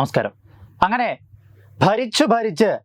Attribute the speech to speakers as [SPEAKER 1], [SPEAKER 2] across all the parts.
[SPEAKER 1] നമസ്കാരം. അങ്ങനെ ഭരിച്ചു ഭരിച്ച്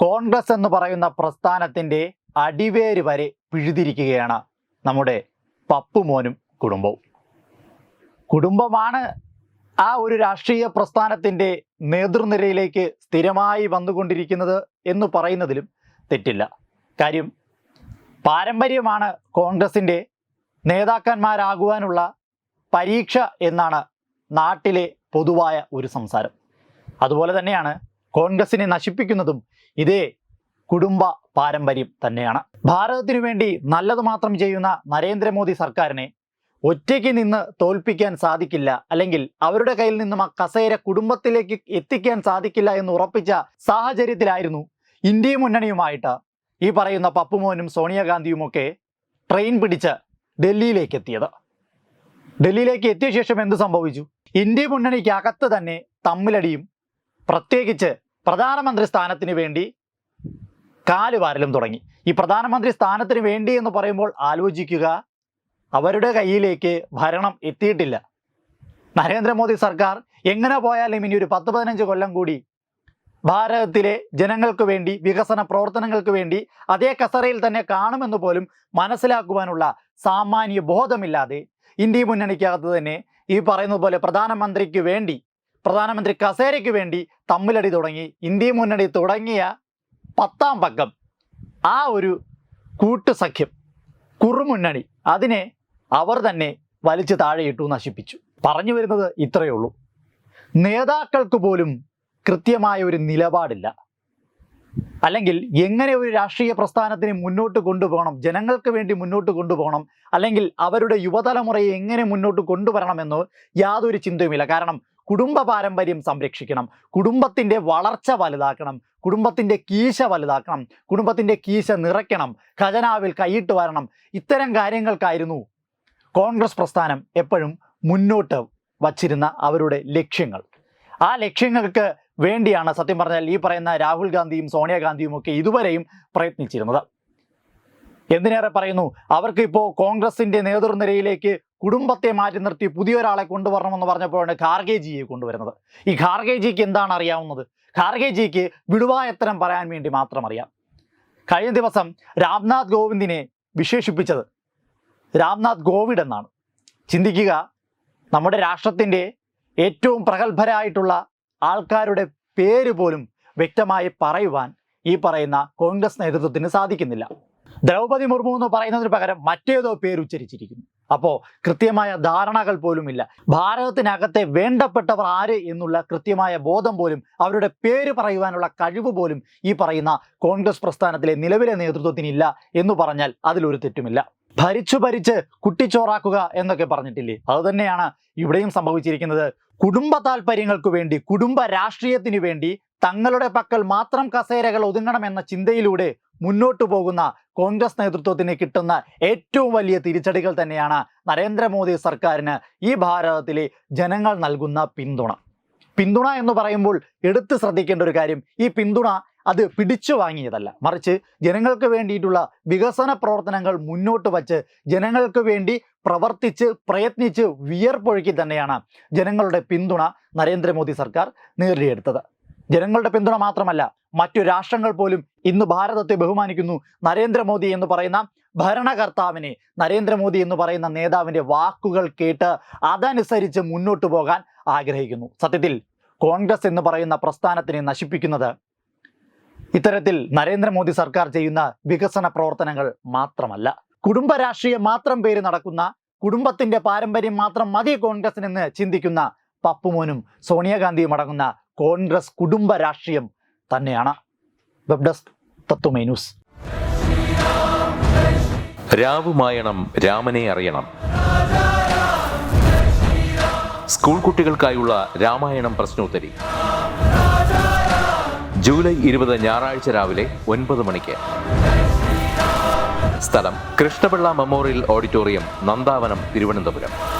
[SPEAKER 1] കോൺഗ്രസ് എന്ന് പറയുന്ന പ്രസ്ഥാനത്തിന്റെ അടിവേര് വരെ പിഴുതിരിക്കുകയാണ് നമ്മുടെ പപ്പുമോനും കുടുംബവും. കുടുംബമാണ് ആ ഒരു രാഷ്ട്രീയ പ്രസ്ഥാനത്തിന്റെ നേതൃനിരയിലേക്ക് സ്ഥിരമായി വന്നുകൊണ്ടിരിക്കുന്നത് എന്ന് പറയുന്നതിലും തെറ്റില്ല. കാര്യം പാരമ്പര്യമാണ് കോൺഗ്രസിന്റെ നേതാക്കന്മാരാകുവാനുള്ള പരീക്ഷ എന്നാണ് നാട്ടിലെ പൊതുവായ ഒരു സംസാരം. അതുപോലെ തന്നെയാണ് കോൺഗ്രസിനെ നശിപ്പിക്കുന്നതും ഇതേ കുടുംബ പാരമ്പര്യം തന്നെയാണ്. ഭാരതത്തിനു വേണ്ടി നല്ലത് മാത്രം ചെയ്യുന്ന നരേന്ദ്രമോദി സർക്കാരിനെ ഒറ്റയ്ക്ക് നിന്ന് തോൽപ്പിക്കാൻ സാധിക്കില്ല. അല്ലെങ്കിൽ അവരുടെ കയ്യിൽ നിന്നും ആ കസേര കുടുംബത്തിലേക്ക് എത്തിക്കാൻ സാധിക്കില്ല എന്ന് ഉറപ്പിച്ച സാഹചര്യത്തിലായിരുന്നു ഇന്ത്യ മുന്നണിയുമായിട്ട് ഈ പറയുന്ന പപ്പുമോനും സോണിയാഗാന്ധിയുമൊക്കെ ട്രെയിൻ പിടിച്ച് ഡൽഹിയിലേക്ക് എത്തിയത്. ഡൽഹിയിലേക്ക് എത്തിയ ശേഷം എന്ത് സംഭവിച്ചു? ഇന്ത്യ മുന്നണിക്ക് അകത്ത് തന്നെ തമ്മിലടിയും പ്രത്യേകിച്ച് പ്രധാനമന്ത്രി സ്ഥാനത്തിന് വേണ്ടി കാലുവാരലും തുടങ്ങി. ഈ പ്രധാനമന്ത്രി സ്ഥാനത്തിന് വേണ്ടി എന്ന് പറയുമ്പോൾ ആലോചിക്കുക അവരുടെ കയ്യിലേക്ക് ഭരണം എത്തിയിട്ടില്ല. നരേന്ദ്രമോദി സർക്കാർ എങ്ങനെ പോയാലും ഇനി ഒരു പത്ത് പതിനഞ്ച് കൊല്ലം കൂടി ഭാരതത്തിലെ ജനങ്ങൾക്ക് വേണ്ടി വികസന പ്രവർത്തനങ്ങൾക്ക് വേണ്ടി അതേ കസറയിൽ തന്നെ കാണുമെന്ന് പോലും മനസ്സിലാക്കുവാനുള്ള സാമാന്യ ബോധമില്ലാതെ ഇന്ത്യ മുന്നണിക്കകത്ത് തന്നെ ഈ പറയുന്നത് പോലെ പ്രധാനമന്ത്രിക്ക് വേണ്ടി പ്രധാനമന്ത്രി കസേരയ്ക്ക് വേണ്ടി തമ്മിലടി തുടങ്ങി ഇന്ത്യ മുന്നണി തുടങ്ങിയ പത്താം പക്കം. ആ ഒരു കൂട്ടുസഖ്യം കുറുമുന്നണി അതിനെ അവർ തന്നെ വലിച്ചു താഴെയിട്ടു നശിപ്പിച്ചു. പറഞ്ഞു വരുന്നത് ഇത്രയേ ഉള്ളൂ. നേതാക്കൾക്ക് പോലും കൃത്യമായ ഒരു നിലപാടില്ല. അല്ലെങ്കിൽ എങ്ങനെ ഒരു രാഷ്ട്രീയ പ്രസ്ഥാനത്തിന് മുന്നോട്ട് കൊണ്ടുപോകണം ജനങ്ങൾക്ക് വേണ്ടി മുന്നോട്ട് കൊണ്ടുപോകണം അല്ലെങ്കിൽ അവരുടെ യുവതലമുറയെ എങ്ങനെ മുന്നോട്ട് കൊണ്ടുവരണമെന്നോ യാതൊരു ചിന്തയുമില്ല. കാരണം കുടുംബ പാരമ്പര്യം സംരക്ഷിക്കണം. കുടുംബത്തിന്റെ വളർച്ച വലുതാക്കണം. കുടുംബത്തിന്റെ കീശ വലുതാക്കണം. കുടുംബത്തിന്റെ കീശ നിറയ്ക്കണം. ഖജനാവിൽ കൈയിട്ട് വരണം. ഇത്തരം കാര്യങ്ങൾക്കായിരുന്നു കോൺഗ്രസ് പ്രസ്ഥാനം എപ്പോഴും മുന്നോട്ട് വച്ചിരുന്ന അവരുടെ ലക്ഷ്യങ്ങൾ. ആ ലക്ഷ്യങ്ങൾക്ക് വേണ്ടിയാണ് സത്യം പറഞ്ഞാൽ ഈ പറയുന്ന രാഹുൽ ഗാന്ധിയും സോണിയാഗാന്ധിയും ഒക്കെ ഇതുവരെയും പ്രയത്നിച്ചിരുന്നത്. എന്തിനേറെ പറയുന്നു? അവർക്ക് ഇപ്പോൾ കോൺഗ്രസിന്റെ നേതൃനിരയിലേക്ക് കുടുംബത്തെ മാറ്റി നിർത്തി പുതിയൊരാളെ കൊണ്ടുവരണമെന്ന് പറഞ്ഞപ്പോഴാണ് ഖാർഗേജിയെ കൊണ്ടുവരുന്നത്. ഈ ഖാർഗേജിക്ക് എന്താണ് അറിയാവുന്നത്? ഖാർഗേജിക്ക് വിടുവായത്തരം പറയാൻ വേണ്ടി മാത്രം അറിയാം. കഴിഞ്ഞ ദിവസം രാംനാഥ് ഗോവിന്ദിനെ വിശേഷിപ്പിച്ചത് രാംനാഥ് ഗോവിഡ് എന്നാണ്. ചിന്തിക്കുക നമ്മുടെ രാഷ്ട്രത്തിന്റെ ഏറ്റവും പ്രഗത്ഭരായിട്ടുള്ള ആൾക്കാരുടെ പേര് പോലും വ്യക്തമായി പറയുവാൻ ഈ പറയുന്ന കോൺഗ്രസ് നേതൃത്വത്തിന് സാധിക്കുന്നില്ല. ദ്രൗപദി മുർമു എന്ന് പറയുന്നതിന് പകരം മറ്റേതോ പേര് ഉച്ചരിച്ചിരിക്കുന്നു. അപ്പോൾ കൃത്യമായ ധാരണകൾ പോലുമില്ല. ഭാരതത്തിനകത്തെ വേണ്ടപ്പെട്ടവർ ആര് എന്നുള്ള കൃത്യമായ ബോധം പോലും അവരുടെ പേര് പറയുവാനുള്ള കഴിവ് പോലും ഈ പറയുന്ന കോൺഗ്രസ് പ്രസ്ഥാനത്തിലെ നിലവിലെ നേതൃത്വത്തിനില്ല എന്ന് പറഞ്ഞാൽ അതിലൊരു തെറ്റുമില്ല. ഭരിച്ചു ഭരിച്ച് കുട്ടിച്ചോറാക്കുക എന്നൊക്കെ പറഞ്ഞിട്ടില്ലേ? അതുതന്നെയാണ് ഇവിടെയും സംഭവിച്ചിരിക്കുന്നത്. കുടുംബ താല്പര്യങ്ങൾക്ക് വേണ്ടി കുടുംബ രാഷ്ട്രീയത്തിന് വേണ്ടി തങ്ങളുടെ പക്കൽ മാത്രം കസേരകൾ ഒതുങ്ങണമെന്ന ചിന്തയിലൂടെ മുന്നോട്ടു പോകുന്ന കോൺഗ്രസ് നേതൃത്വത്തിന് കിട്ടുന്ന ഏറ്റവും വലിയ തിരിച്ചടികൾ തന്നെയാണ് നരേന്ദ്രമോദി സർക്കാരിന് ഈ ഭാരതത്തിലെ ജനങ്ങൾ നൽകുന്ന പിന്തുണ. പിന്തുണ എന്ന് പറയുമ്പോൾ എടുത്ത് ശ്രദ്ധിക്കേണ്ട ഒരു കാര്യം ഈ പിന്തുണ അത് പിടിച്ചു വാങ്ങിയതല്ല. മറിച്ച് ജനങ്ങൾക്ക് വേണ്ടിയിട്ടുള്ള വികസന പ്രവർത്തനങ്ങൾ മുന്നോട്ട് വച്ച് ജനങ്ങൾക്ക് വേണ്ടി പ്രവർത്തിച്ച് പ്രയത്നിച്ച് വിയർപ്പൊഴുക്കി തന്നെയാണ് ജനങ്ങളുടെ പിന്തുണ നരേന്ദ്രമോദി സർക്കാർ നേടിയെടുത്തത്. ജനങ്ങളുടെ പിന്തുണ മാത്രമല്ല മറ്റു രാഷ്ട്രങ്ങൾ പോലും ഇന്ന് ഭാരതത്തെ ബഹുമാനിക്കുന്നു. നരേന്ദ്രമോദി എന്ന് പറയുന്ന ഭരണകർത്താവിനെ നരേന്ദ്രമോദി എന്ന് പറയുന്ന നേതാവിന്റെ വാക്കുകൾ കേട്ട് അതനുസരിച്ച് മുന്നോട്ട് പോകാൻ ആഗ്രഹിക്കുന്നു. സത്യത്തിൽ കോൺഗ്രസ് എന്ന് പറയുന്ന പ്രസ്ഥാനത്തിനെ നശിപ്പിക്കുന്നത് ഇത്തരത്തിൽ നരേന്ദ്രമോദി സർക്കാർ ചെയ്യുന്ന വികസന പ്രവർത്തനങ്ങൾ മാത്രമല്ല. കുടുംബ രാഷ്ട്രീയം മാത്രം പേര് നടക്കുന്ന കുടുംബത്തിന്റെ പാരമ്പര്യം മാത്രം മതി കോൺഗ്രസിനെന്ന് ചിന്തിക്കുന്ന പപ്പുമോനും സോണിയാഗാന്ധിയും അടങ്ങുന്ന കോൺഗ്രസ് കുടുംബ രാഷ്ട്രീയം തന്നെയാണ്. Web desk Tatwamayi news.
[SPEAKER 2] രാവുമായണം രാമനെ അറിയണം. സ്കൂൾ കുട്ടികൾക്കായുള്ള രാമായണം പ്രശ്നോത്തരി. ജൂലൈ ഇരുപത് ഞായറാഴ്ച രാവിലെ ഒൻപത് മണിക്ക്. സ്ഥലം കൃഷ്ണപിള്ള മെമ്മോറിയൽ ഓഡിറ്റോറിയം നന്ദാവനം തിരുവനന്തപുരം.